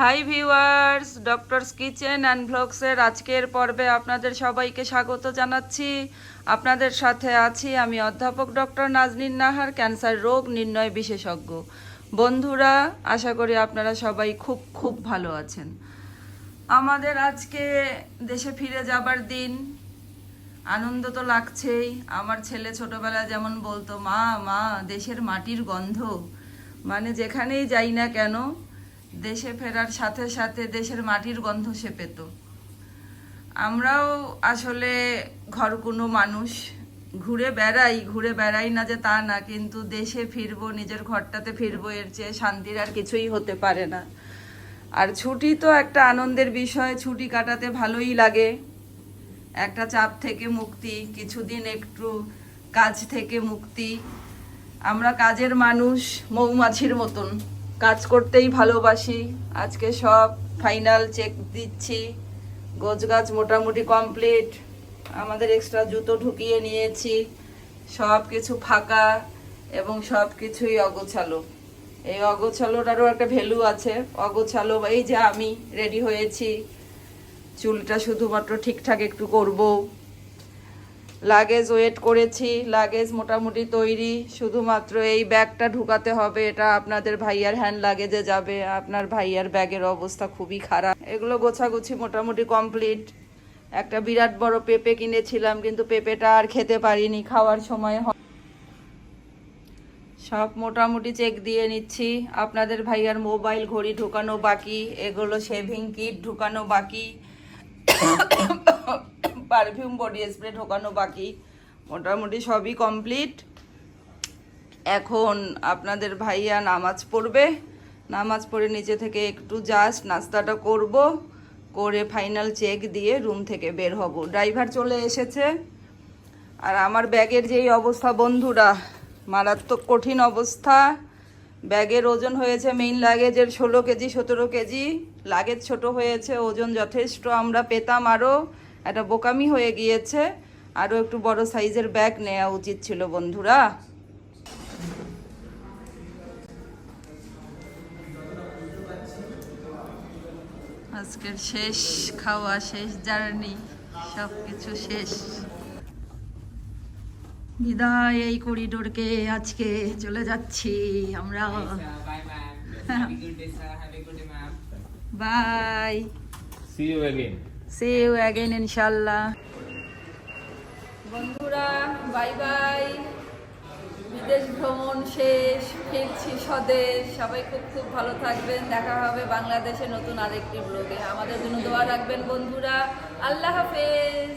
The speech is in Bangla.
Hi viewers doctors kitchen and ভ্লগসের আজকের পর্বে আপনাদের সবাইকে স্বাগত জানাচ্ছি। আপনাদের সাথে আছি আমি অধ্যাপক ডক্টর নাজনীন নাহার, ক্যান্সার রোগ নির্ণয় বিশেষজ্ঞ। বন্ধুরা, আশা করি আপনারা সবাই খুব খুব ভালো আছেন। আমাদের আজকে দেশে ফিরে যাবার দিন। আনন্দ তো লাগছেই। আমার ছেলে ছোটবেলায় যেমন বলতো, মা মা, দেশের মাটির গন্ধ। মানে যেখানেই যাই না কেন দেশে ফেরার সাথে সাথে দেশের মাটির গন্ধ সে পেত। আমরাও আসলে ঘর কোনো মানুষ, ঘুরে বেড়াই ঘুরে বেড়াই না যে তা না, কিন্তু দেশে ফিরবো, নিজের ঘরটাতে ফিরবো, এর চেয়ে শান্তির আর কিছুই হতে পারে না। আর ছুটি তো একটা আনন্দের বিষয়, ছুটি কাটাতে ভালোই লাগে। একটা চাপ থেকে মুক্তি, কিছুদিন একটু কাজ থেকে মুক্তি। আমরা কাজের মানুষ মৌমাছির মতন। কাজ করতেই ভালোবাসি। আজকে সব ফাইনাল চেক দিচ্ছি। গোছ গাছ মোটামুটি কমপ্লিট আমাদের এক্সট্রা জুতো ঢুকিয়ে নিয়েছি। সব কিছু ফাঁকা এবং সব কিছুই অগোছালো। এই অগোছালোটারও একটা ভ্যালু আছে। অগোছালো এই যে আমি রেডি হয়েছি। চুলটা শুধুমাত্র ঠিকঠাক একটু করব। লাগেজ ওয়েট করেছি লাগেজ মোটামুটি তৈরি, শুধুমাত্র এই ব্যাগটা ঢুকাতে হবে, এটা আপনাদের ভাইয়ার হ্যান্ড লাগেজে যাবে, আপনার ভাইয়ার ব্যাগের অবস্থা খুবই খারাপ। এগুলো গোছাগুছি মোটামুটি কমপ্লিট একটা বিরাট বড় পেঁপে কিনেছিলাম, কিন্তু পেঁপেটা আর খেতে পারিনি, খাওয়ার সময় হয় সব মোটামুটি চেক দিয়ে নিচ্ছি। আপনাদের ভাইয়ার মোবাইল ঘড়ি ঢুকানো বাকি, এগুলো শেভিং কিট ঢুকানো বাকি। পারফিউম বডি স্প্রে ঢোকানো বাকি। মোটামুটি সবই কমপ্লিট এখন আপনাদের ভাইয়া নামাজ পড়বে। নামাজ পড়ে নিচে থেকে একটু জাস্ট নাস্তাটা করব। করে ফাইনাল চেক দিয়ে রুম থেকে বের হব। ড্রাইভার চলে এসেছে। আর আমার ব্যাগের যেই অবস্থা বন্ধুরা, মারাত্মক কঠিন অবস্থা। ব্যাগের ওজন হয়েছে মেইন লাগেজের ষোলো কেজি, সতেরো কেজি। লাগেজ ছোট হয়েছে, ওজন যথেষ্ট, আমরা পেতাম আরও একটা বোকামি হয়ে গিয়েছে। আরও একটু বড় সাইজের ব্যাগ নেওয়া উচিত ছিল বন্ধুরা। আজকের শেষ খাওয়া শেষ জার্নি সব কিছু শেষ। বিদায় এই করিডোরকে আজকে চলে যাচ্ছি আমরা. Bye you again. See you again ইনশাল্লাহ বন্ধুরা বাই বাই বিদেশ ভ্রমণ শেষ, ফিরছি স্বদেশ। সবাই খুব খুব ভালো থাকবেন। দেখা হবে বাংলাদেশে নতুন আরেকটি ব্লগে আমাদের জন্য দোয়া রাখবেন বন্ধুরা। আল্লাহ হাফেজ।